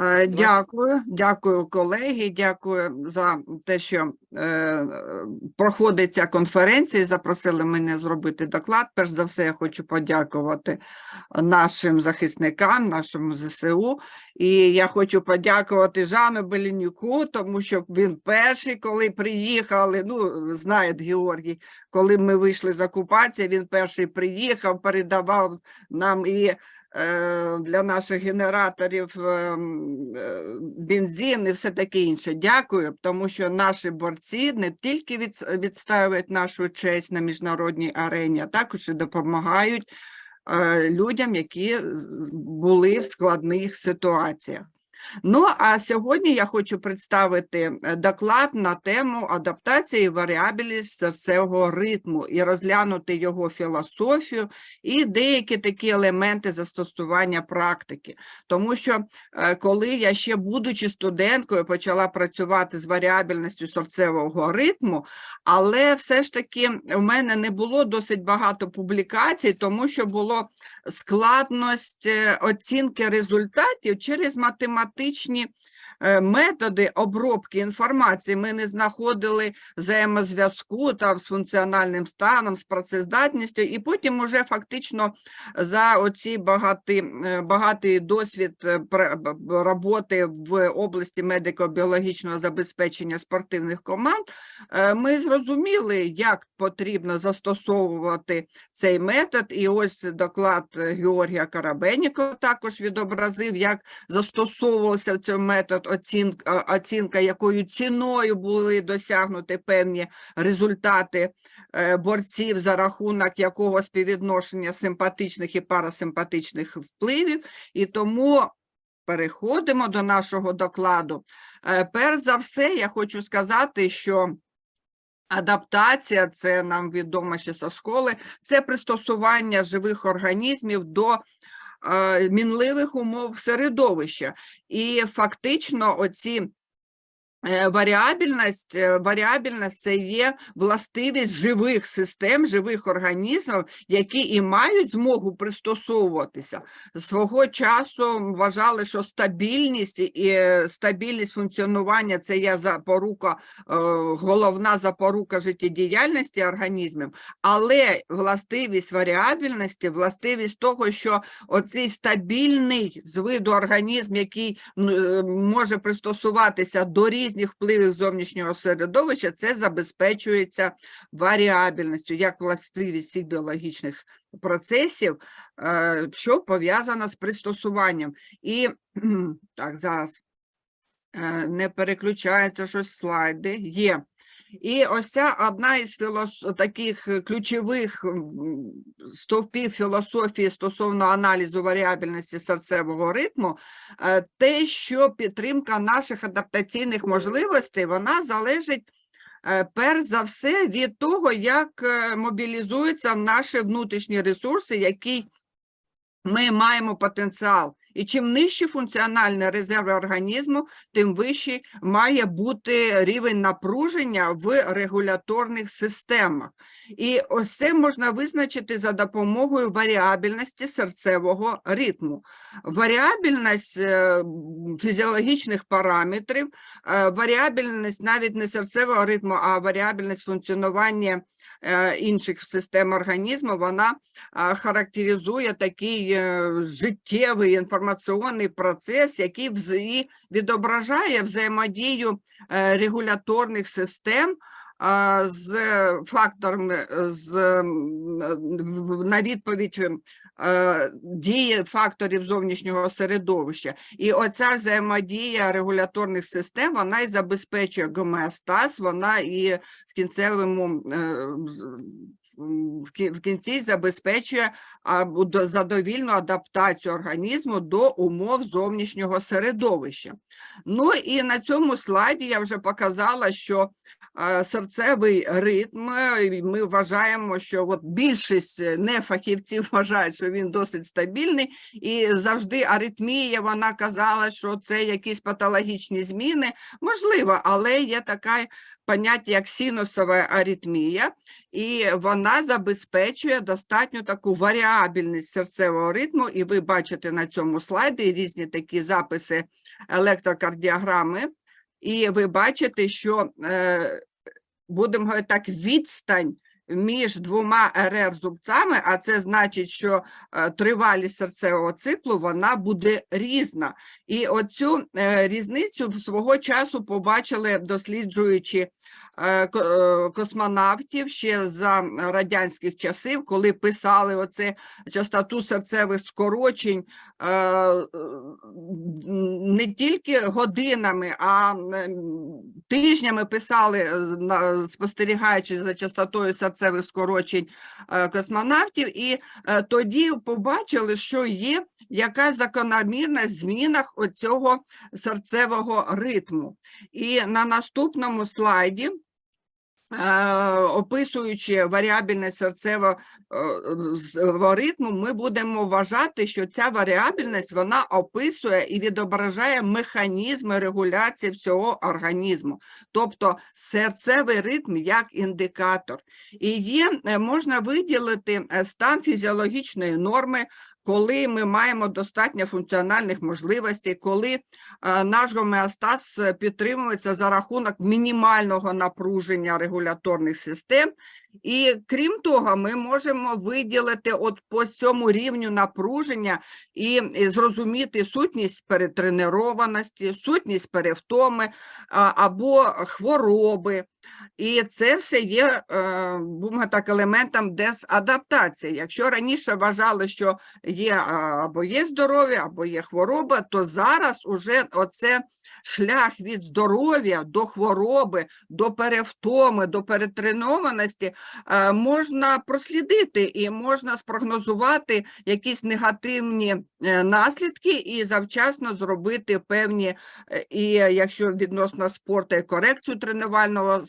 Е, Дякую, дякую колеги, дякую за те, що е, проходить ця конференція. Запросили мене зробити доклад. Перш за все, я хочу подякувати нашим захисникам, нашому ЗСУ. І я хочу подякувати Жану Беленюку, тому що він перший, коли приїхали. Ну, знає Георгій, коли ми вийшли з окупації, він перший приїхав, передавав нам і для наших генераторів е, е, бензин і все таке інше. Дякую, тому що наші борці не тільки відс- нашу честь на міжнародній арені, а також і допомагають е, людям, які були в складних ситуаціях. Ну, а сьогодні я хочу представити е, доклад на тему адаптації і варіабельність серцевого ритму і розглянути його філософію і деякі такі елементи застосування практики. Тому що е, коли я ще, будучи студенткою, почала працювати з варіабельністю серцевого ритму, але все ж таки в мене не було досить багато публікацій, тому що було складність е, оцінки результатів через математичні е, методи обробки інформації. Ми не знаходили взаємозв'язку там з функціональним станом, з працездатністю, і потім уже фактично за оці багатий, е, багатий досвід е, роботи в області медико-біологічного забезпечення спортивних команд, е, ми зрозуміли, як потрібно застосовувати цей метод. І ось доклад е, Георгія Карабенікова також відобразив, як застосовувався цей метод оцінка, оцінка, якою ціною були досягнуті певні результати е, борців за рахунок якого співвідношення симпатичних і парасимпатичних впливів. І тому переходимо до нашого докладу. Е, Перш за все, я хочу сказати, що Адаптація, це нам відомо ще зі школи, це пристосування живих організмів до мінливих умов середовища. І фактично оці е, варіабельність, е, варіабельність це є властивість живих систем, живих організмів, які і мають змогу пристосовуватися. Свого часу вважали, що стабільність і стабільність функціонування це є запорука, е, головна запорука життєдіяльності організмів, але властивість варіабельності, властивість того, що оцей стабільний з виду організм, який може пристосуватися до різних впливів зовнішнього середовища, це забезпечується варіабельністю, як властивість всіх біологічних процесів, е, що пов'язано з пристосуванням. І так, зараз е, не переключається щось слайди. Є. І ось ця одна із філос... таких е, ключових стовпів філософії стосовно аналізу варіабельності серцевого ритму, е, те, що підтримка наших адаптаційних можливостей, вона залежить е, перш за все від того, як мобілізуються наші внутрішні ресурси, який ми маємо потенціал. І чим нижчі функціональні резерви організму, тим вищий має бути рівень напруження в регуляторних системах. І ось це можна визначити за допомогою варіабельності серцевого ритму. Варіабельність е, фізіологічних параметрів, е, варіабельність навіть не серцевого ритму, а варіабельність функціонування інших систем організму, вона характеризує такий е, життєвий інформаційний процес, який відображає взаємодію е, регуляторних систем з факторами, е, з, е, на відповідь е, дії факторів зовнішнього середовища. І оця взаємодія регуляторних систем, вона і забезпечує гомеостаз, вона і в кінцевому е, в кінці забезпечує задовільну адаптацію організму до умов зовнішнього середовища. Ну і на цьому слайді я вже показала, що серцевий ритм, е, ми вважаємо, що от більшість е, нефахівців вважають, що він досить стабільний, і завжди аритмія, вона казала, що це якісь патологічні зміни. Можливо, але є така поняття як синусова аритмія, і вона забезпечує достатньо таку варіабельність серцевого ритму. І ви бачите на цьому слайді різні такі записи електрокардіограми, і ви бачите, що е, будемо говорити так, відстань між двома РР зубцями, а це значить, що е, тривалість серцевого циклу вона буде різна. І оцю е, різницю свого часу побачили досліджуючи космонавтів ще за радянських часів, коли писали оце частоту серцевих скорочень е, е, не тільки годинами, а тижнями писали, е, спостерігаючи за частотою серцевих скорочень е, космонавтів, і е, тоді побачили, що є якась закономірність в змінах оцього серцевого ритму. І на наступному слайді е, описуючи варіабельність серцевого е, ритму, ми будемо вважати, що ця варіабельність вона описує і відображає механізми регуляції всього організму, тобто серцевий ритм як індикатор. І є, е, можна виділити е, стан фізіологічної норми, коли ми маємо достатньо функціональних можливостей, коли наш гомеостаз е, підтримується за рахунок мінімального напруження регуляторних систем. І крім того, ми можемо виділити от по цьому рівню напруження і, зрозуміти сутність перетренованості, сутність перевтоми а, або хвороби. І це все є, е, будемо так, елементом дезадаптації. Якщо раніше вважали, що є або є здоров'я, або є хвороба, то зараз уже оце шлях від здоров'я до хвороби, до перевтоми, до перетренованості е, можна прослідити і можна спрогнозувати якісь негативні е, наслідки і завчасно зробити певні, е, і якщо відносно спорту, і корекцію тренувального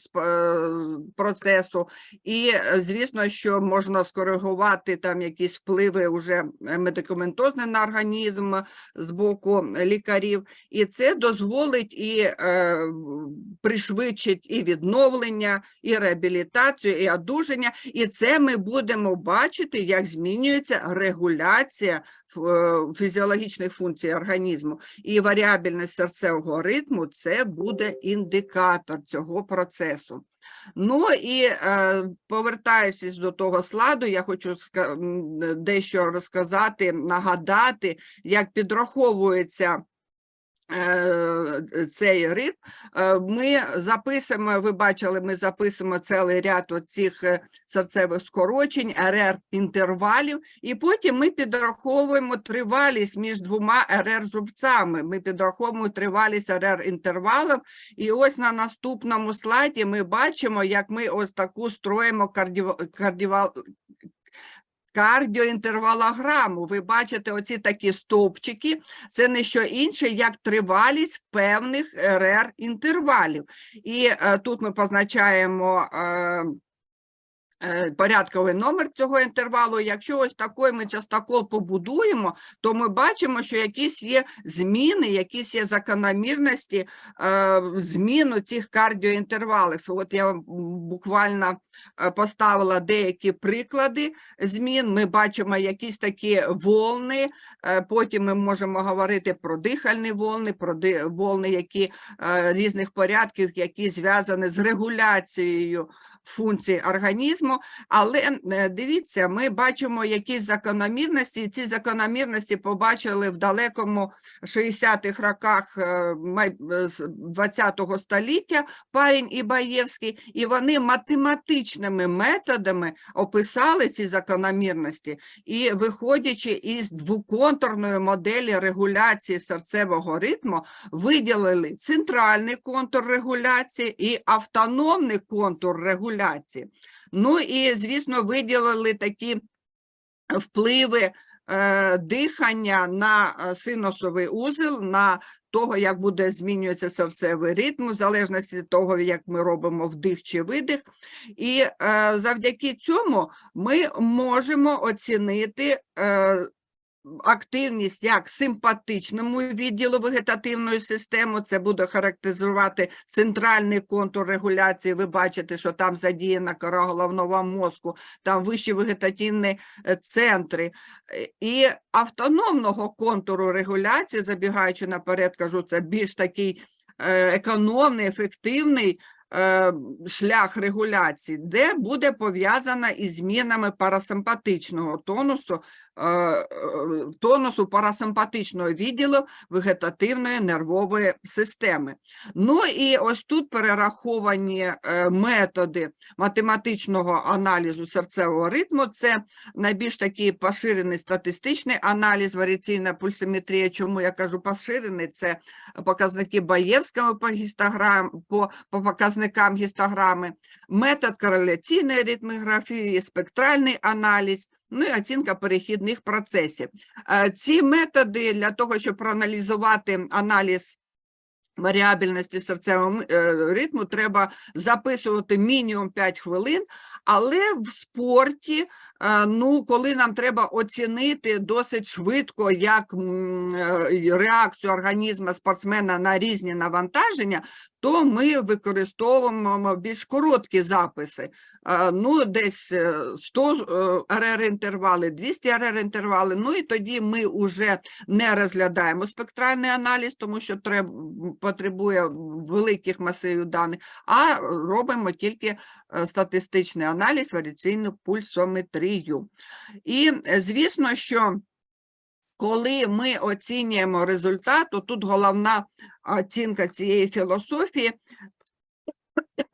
процесу, і звісно, що можна скоригувати там якісь впливи уже е, медикаментозні на організм з боку лікарів, і це дозволить і е, пришвидшить і відновлення, і реабілітацію, і одужання. І це ми будемо бачити, як змінюється регуляція е, фізіологічних функцій організму. І варіабельність серцевого ритму це буде індикатор цього процесу. Ну і е, повертаючись до того складу, я хочу дещо розказати, нагадати, як підраховується цей ритм. Е, Ми записуємо, ви бачили, ми записуємо цілий ряд оцих е, серцевих скорочень, РР інтервалів, і потім ми підраховуємо тривалість між двома РР зубцями. Ми підраховуємо тривалість РР інтервалів, і ось на наступному слайді ми бачимо, як ми ось таку строїмо кардіо, кардіва- кардіоінтервалограму. Ви бачите оці такі стовпчики, це не що інше, як тривалість певних РР інтервалів. І е, тут ми позначаємо е, е, порядковий номер цього інтервалу. Якщо ось такий ми частокол побудуємо, то ми бачимо, що якісь є зміни, якісь є закономірності е, зміну цих кардіоінтервалів. От я буквально е, поставила деякі приклади змін. Ми бачимо якісь такі волни, е, потім ми можемо говорити про дихальні волни, про волни, які е, різних порядків, які зв'язані з регуляцією функцій організму. Але е, дивіться, ми бачимо якісь закономірності, і ці закономірності побачили в далекому 60-х роках е, май- е, з 20-го століття Парень і Баєвський, і вони математичними методами описали ці закономірності. І виходячи із двоконтурної моделі регуляції серцевого ритму, виділили центральний контур регуляції і автономний контур регуляції. Ну і, звісно, виділили такі впливи е, дихання на е, синусовий узел, на того, як буде змінюватися серцевий ритм, в залежності від того, як ми робимо вдих чи видих. І е, завдяки цьому ми можемо оцінити активність як симпатичному відділу вегетативної системи. Це буде характеризувати центральний контур регуляції. Ви бачите, що там задіяна кора головного мозку, там вищі вегетативні е, центри. Е, І автономного контуру регуляції, забігаючи наперед, кажу, це більш такий е, економний, ефективний шлях регуляції, де буде пов'язана із змінами парасимпатичного тонусу, тонусу парасимпатичного відділу вегетативної нервової системи. Ну і ось тут перераховані е, методи математичного аналізу серцевого ритму. Це найбільш такий поширений статистичний аналіз, варіаційна пульсометрія. Чому я кажу поширений? Це показники Баєвського по гістограм, по, по показникам гістограми, метод кореляційної ритмографії, спектральний аналіз, ну і оцінка перехідних процесів. Е, Ці методи для того, щоб проаналізувати аналіз варіабельності серцевого е, ритму, треба записувати мінімум 5 хвилин, але в спорті, ну, коли нам треба оцінити досить швидко, як е, реакцію організму спортсмена на різні навантаження, то ми використовуємо більш короткі записи. Е, Ну, десь е, 100 РР-інтервали, 200 РР-інтервали. Ну і тоді ми вже не розглядаємо спектральний аналіз, тому що треба, потребує великих масивів даних, а робимо тільки е, статистичний аналіз, варіаційну пульсометрію. І е, звісно, що коли ми оцінюємо результат, тут головна оцінка цієї філософії,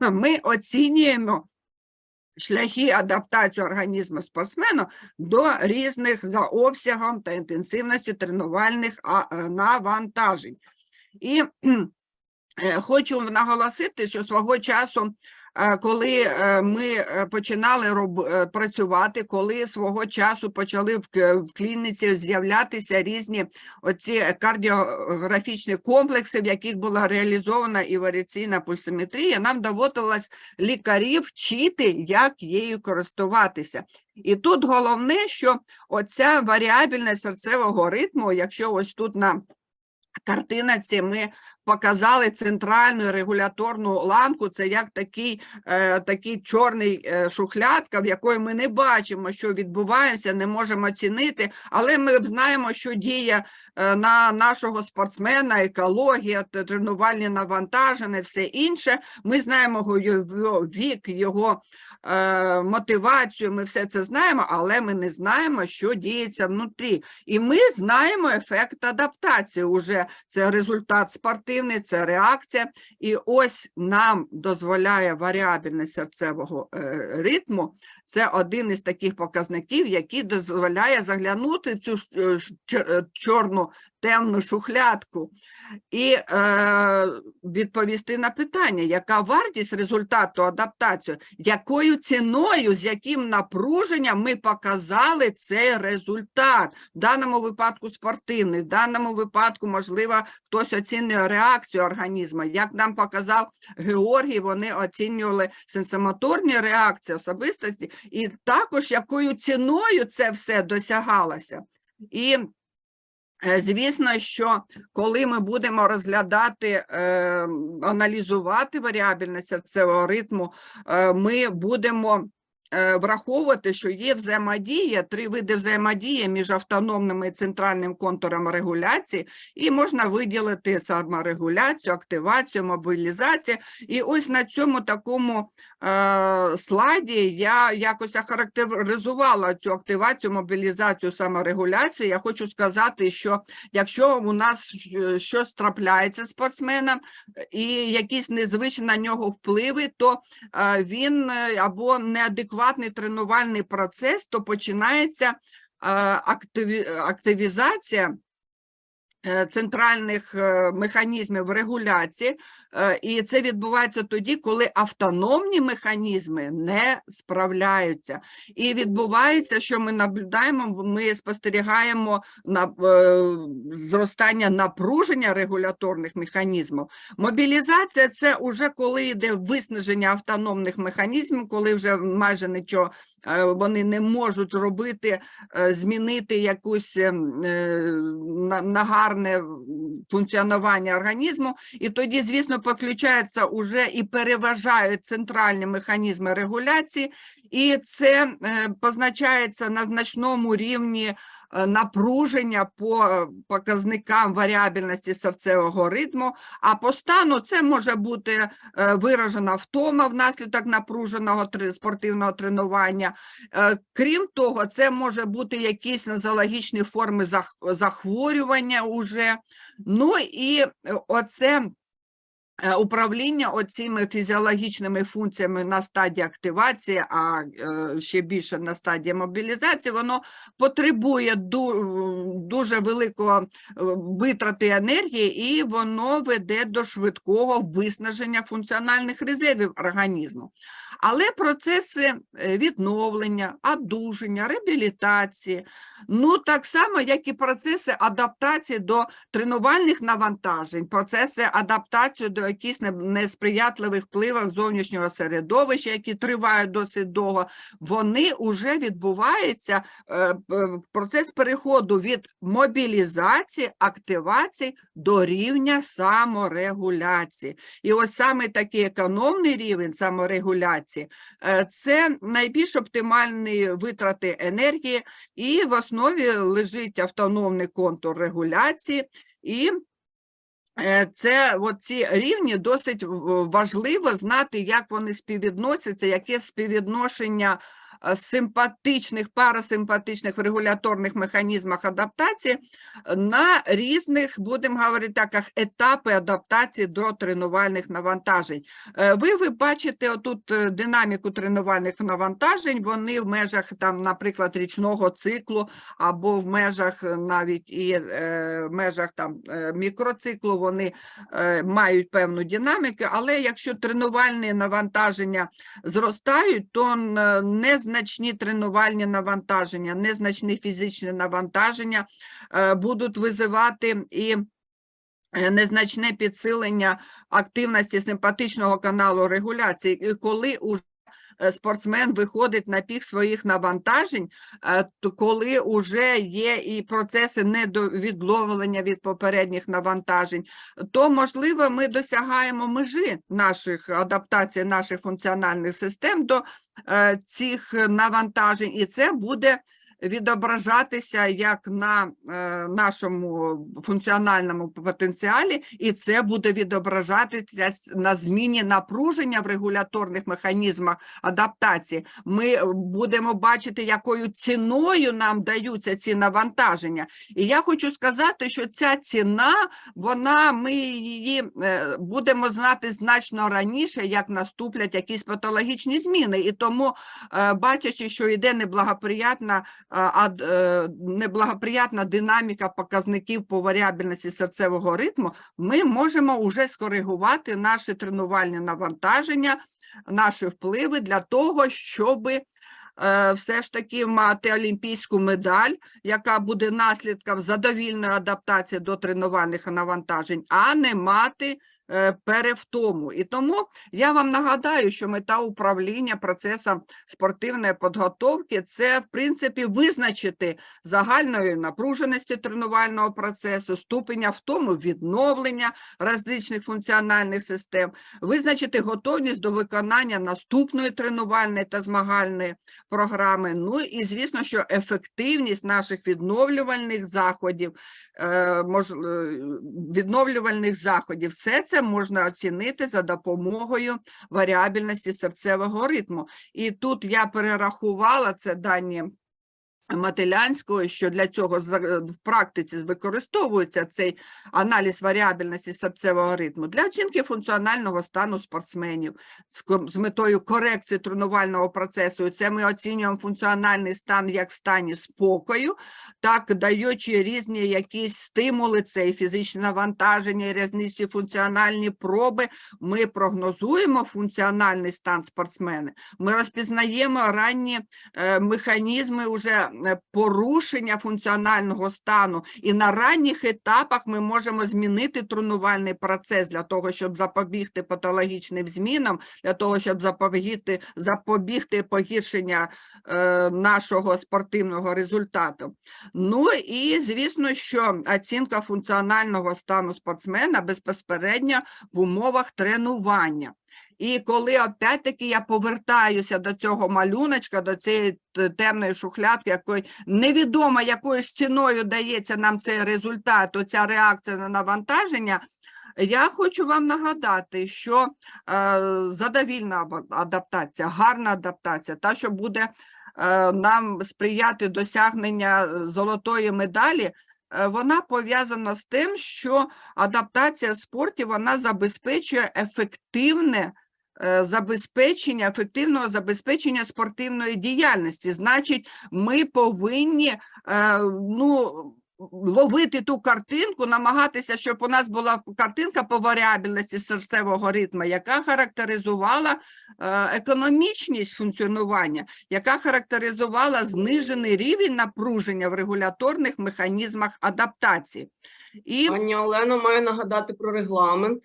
ми оцінюємо шляхи адаптації організму спортсмена до різних за обсягом та інтенсивністю тренувальних е, навантажень. І е, хочу наголосити, що свого часу, коли е, ми е, починали е, працювати, коли свого часу почали в клініці з'являтися різні оці кардіографічні комплекси, в яких була реалізована і варіаційна пульсометрія, нам доводилось лікарів вчити, як її користуватися. І тут головне, що оця варіабельність серцевого ритму, якщо ось тут на картинці ми показали центральну регуляторну ланку, це як такий, е, такий чорний е, шухлядка, в якої ми не бачимо, що відбувається, не можемо оцінити, але ми знаємо, що діє е, на нашого спортсмена, екологія, тренувальні навантаження, все інше. Ми знаємо його вік, його е, мотивацію, ми все це знаємо, але ми не знаємо, що діється внутрі. І ми знаємо ефект адаптації. Уже це результат спортивний, це реакція. І ось нам дозволяє варіабельність серцевого е, ритму. Це один із таких показників, який дозволяє заглянути цю е, чорну темну шухлядку і е, відповісти на питання, яка вартість результату адаптації, якою ціною, з яким напруженням ми показали цей результат. В даному випадку спортивний, в даному випадку, можливо, хтось оцінює реакцію організму. Як нам показав Георгій, вони оцінювали сенсомоторні реакції особистості, і також якою ціною це все досягалося. І Звісно, що коли ми будемо розглядати, е, аналізувати варіабельність серцевого ритму, е, ми будемо е, враховувати, що є взаємодія, три види взаємодії між автономним і центральним контуром регуляції, і можна виділити саморегуляцію, активацію, мобілізацію. І ось на цьому такому е, слайді я якось охарактеризувала цю активацію, мобілізацію, саморегуляцію. Я хочу сказати, що якщо у нас щось трапляється е, і якісь незвичні на нього впливи, то е, він е, або неадекватний тренувальний процес, то починається е, активізація е, центральних е, механізмів регуляції, е, і це відбувається тоді, коли автономні механізми не справляються. І відбувається, що ми наблюдаємо, ми спостерігаємо на е, зростання напруження регуляторних механізмів. Мобілізація це вже коли йде виснаження автономних механізмів, коли вже майже нічого е, вони не можуть робити, е, змінити якусь ем, е, на, на гарне функціонування організму, і тоді, звісно, підключаються уже і переважають центральні механізми регуляції, і це е, позначається на значному рівні е, напруження по е, показникам варіабельності серцевого ритму, а по стану це може бути виражена втома внаслідок напруженого спортивного тренування. Крім того, це може бути якісь нозологічні форми захворювання уже. Ну і оце управління оціми фізіологічними функціями на стадії активації, а е, ще більше на стадії мобілізації, воно потребує ду- дуже великого е, витрати енергії, і воно веде до швидкого виснаження функціональних резервів організму. Але процеси е, відновлення, одужання, реабілітації, ну так само, як і процеси адаптації до тренувальних навантажень, процеси адаптації до якихось несприятливих впливів зовнішнього середовища, які тривають досить довго, вони вже відбуваються е, процес переходу від мобілізації, активації до рівня саморегуляції. І ось саме такий економний рівень саморегуляції е, це найбільш оптимальні витрати енергії, і в основі лежить автономний контур регуляції. І Е, Це ці рівні досить важливо знати, як вони співвідносяться, яке співвідношення симпатичних, парасимпатичних регуляторних механізмах адаптації е, на різних, будемо говорити так, етапи адаптації до тренувальних навантажень. Ви, ви бачите отут динаміку тренувальних навантажень, вони в межах, там, наприклад, річного циклу або в межах е, навіть і е, в межах там, е, мікроциклу. Вони мають певну динаміку, але якщо тренувальні навантаження зростають, то н- незначні тренувальні навантаження, незначні фізичні навантаження е, будуть визивати і е, незначне підсилення активності симпатичного каналу регуляції, і коли спортсмен виходить на пік своїх навантажень, е, коли вже є і процеси недовідловлення від попередніх навантажень, то можливо ми досягаємо межі наших адаптацій, наших функціональних систем до е, цих навантажень, і це буде відображатися як на е, нашому функціональному потенціалі, і це буде відображатися на зміні напруження в регуляторних механізмах адаптації. Ми е, будемо бачити, якою ціною нам даються ці навантаження. І я хочу сказати, що ця ціна, вона ми її е, будемо знати значно раніше, як наступлять якісь патологічні зміни. І тому, бачачи, що йде неблагоприятна а, е, неблагоприятна динаміка показників по варіабельності серцевого ритму, ми можемо вже скоригувати наші тренувальні навантаження, наші впливи для того, щоб все ж таки мати олімпійську медаль, яка буде наслідком задовільної адаптації до тренувальних навантажень, а не мати е, перевтому. І тому я вам нагадаю, що мета управління процесом спортивної підготовки це, в принципі, визначити загальної напруженості тренувального процесу, ступеня втому відновлення различних функціональних систем, визначити готовність до виконання наступної тренувальної та змагальної програми. Ну і звісно, що ефективність наших відновлювальних заходів, е, е, відновлювальних заходів, все це можна оцінити за допомогою варіабельності серцевого ритму. І тут я перерахувала це дані Мателянського, що для цього за- в практиці використовується цей аналіз варіабельності серцевого ритму для оцінки функціонального стану спортсменів з, метою корекції тренувального процесу. Це ми оцінюємо функціональний стан як в стані спокою, так даючи різні якісь стимули, це і фізичне навантаження, і різниці функціональні проби. Ми прогнозуємо функціональний стан спортсмена. Ми розпізнаємо ранні е, механізми уже е, порушення функціонального стану, і на ранніх етапах ми можемо змінити тренувальний процес для того, щоб запобігти патологічним змінам, для того, щоб запобігти, запобігти погіршення е, нашого спортивного результату. Ну і звісно, що оцінка функціонального стану спортсмена безпосередньо в умовах тренування. І коли опять-таки я повертаюся до цього малюночка, до цієї темної шухлядки, якої невідомо якою ціною дається нам цей результат, оця реакція на навантаження. Я хочу вам нагадати, що е, задовільна адаптація, гарна адаптація, та, що буде е, нам сприяти досягнення е, золотої медалі, е, вона пов'язана з тим, що адаптація в спорті вона забезпечує ефективне забезпечення, ефективного забезпечення спортивної діяльності. Значить, ми повинні е, ну, ловити ту картинку, намагатися, щоб у нас була картинка по варіабельності серцевого ритму, яка характеризувала е, економічність функціонування, яка характеризувала знижений рівень напруження в регуляторних механізмах адаптації. І Пані Олено, маю нагадати про регламент.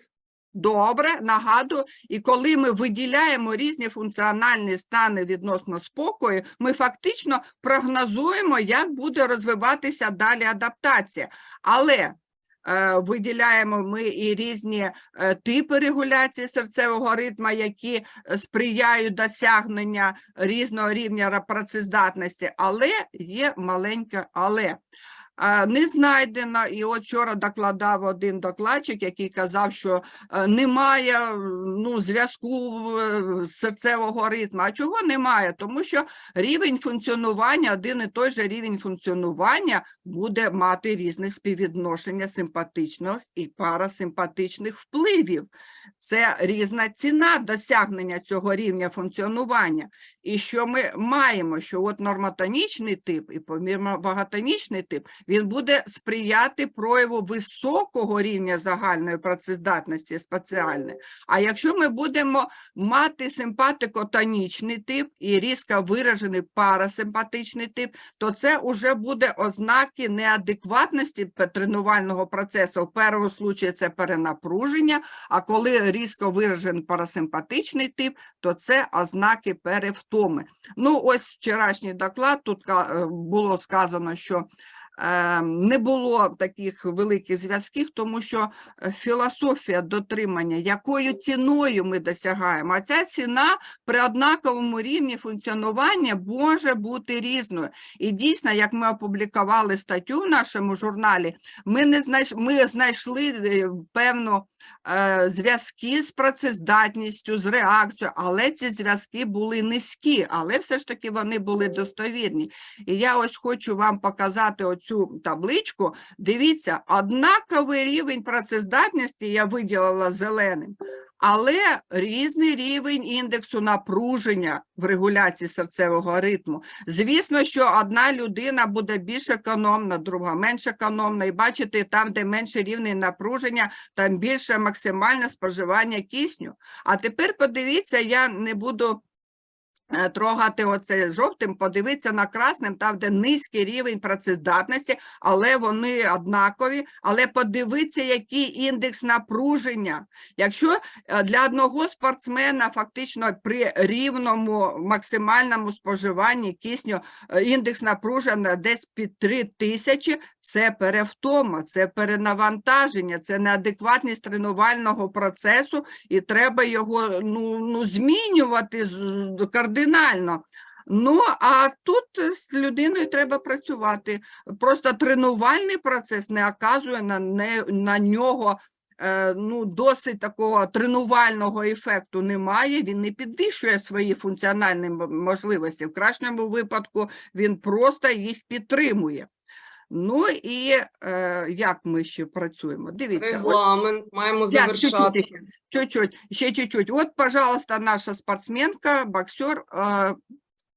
Добре, нагадую, і коли ми виділяємо різні функціональні стани відносно спокою, ми фактично прогнозуємо, як буде розвиватися далі адаптація. Але е, виділяємо ми і різні е, типи регуляції серцевого ритму, які е, сприяють досягнення різного рівня працездатності, але є маленьке але. Не знайдено, і от вчора докладав один докладчик, який казав, що е, немає ну, зв'язку е, серцевого ритму. А чого немає? Тому що рівень функціонування, один і той же рівень функціонування буде мати різне співвідношення симпатичних і парасимпатичних впливів. Це різна ціна досягнення цього рівня функціонування. І що ми маємо, що от нормотонічний тип і помірно ваготонічний тип, він буде сприяти прояву високого рівня загальної працездатності спеціальної. А якщо ми будемо мати симпатико-тонічний тип і різко виражений парасимпатичний тип, то це вже буде ознаки неадекватності тренувального процесу. В першому случаї це перенапруження, а коли різко виражений парасимпатичний тип, то це ознаки перевтоми. Ну, ось вчорашній доклад, тут е, було сказано, що не було таких великих зв'язків, тому що е, філософія дотримання, якою ціною ми досягаємо, а ця ціна при однаковому рівні функціонування може бути різною. І дійсно, як ми опублікували статтю в нашому журналі, ми не знайш... ми знайшли е, певну е, зв'язки з працездатністю, з реакцією, але ці зв'язки були низькі, але все ж таки вони були достовірні. І я ось хочу вам показати оцю табличку. Дивіться, однаковий рівень працездатності я виділила зеленим, але різний рівень індексу напруження в регуляції серцевого ритму. Звісно, що одна людина буде більш економна, друга менш економна. І бачите, там, де менше рівень напруження, там більше максимальне споживання кисню. А тепер подивіться, я не буду трогати оце жовтим, подивіться на красним, там, де низький рівень працездатності, але вони однакові. Але подивіться, який індекс напруження. Якщо е, для одного спортсмена фактично при рівному максимальному споживанні кисню е, індекс напруження десь під 3 тисячі, це перевтома, це перенавантаження, це неадекватність тренувального процесу, і треба його ну, ну, змінювати кардинально. Ну, а тут з людиною треба працювати. Просто тренувальний процес не оказує на, не, на нього е, ну, досить такого тренувального ефекту немає, він не підвищує свої функціональні можливості. В кращому випадку він просто їх підтримує. Ну і е, як ми ще працюємо? Дивіться, ось Регламент маємо Свят, чуть-чуть завершати. еще, чуть-чуть, еще чуть-чуть. Вот, пожалуйста, наша спортсменка, боксер. э,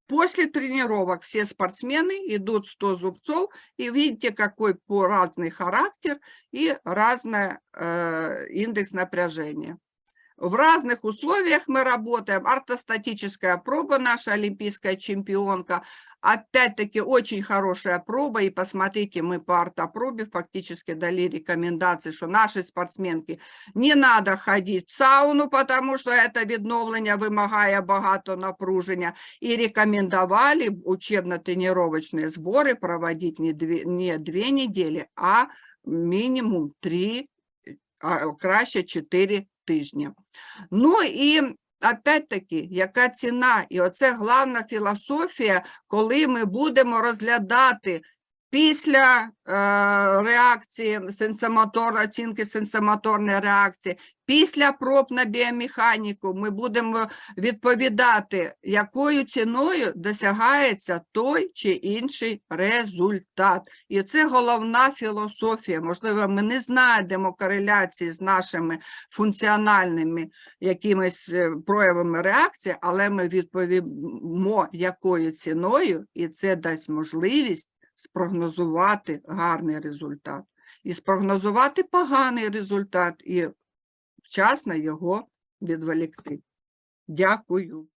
После тренировок все спортсмены идут 100 зубцов, и видите, какой по разный характер и разный э, индекс напряжения. В разных условиях мы работаем. Ортостатическая проба, наша олимпийская чемпионка. Опять-таки очень хорошая проба. И посмотрите, мы по ортопробе фактически дали рекомендации, что наши спортсменки не надо ходить в сауну, потому что это відновлення вимагає багато напруження. І рекомендували учебно-тренировочные збори проводить не дві, не дві неділі, а мінімум три, а краще чотири тижні. Ну і опять-таки, яка ціна? І оце головна філософія, коли ми будемо розглядати після е, реакції сенсомотор, оцінки сенсомоторної реакції, після проб на біомеханіку ми будемо відповідати, якою ціною досягається той чи інший результат. І це головна філософія. Можливо, ми не знайдемо кореляції з нашими функціональними якимись е, проявами реакції, але ми відповімо, якою ціною, і це дасть можливість спрогнозувати гарний результат. І спрогнозувати поганий результат, і вчасно його відволікти. Дякую.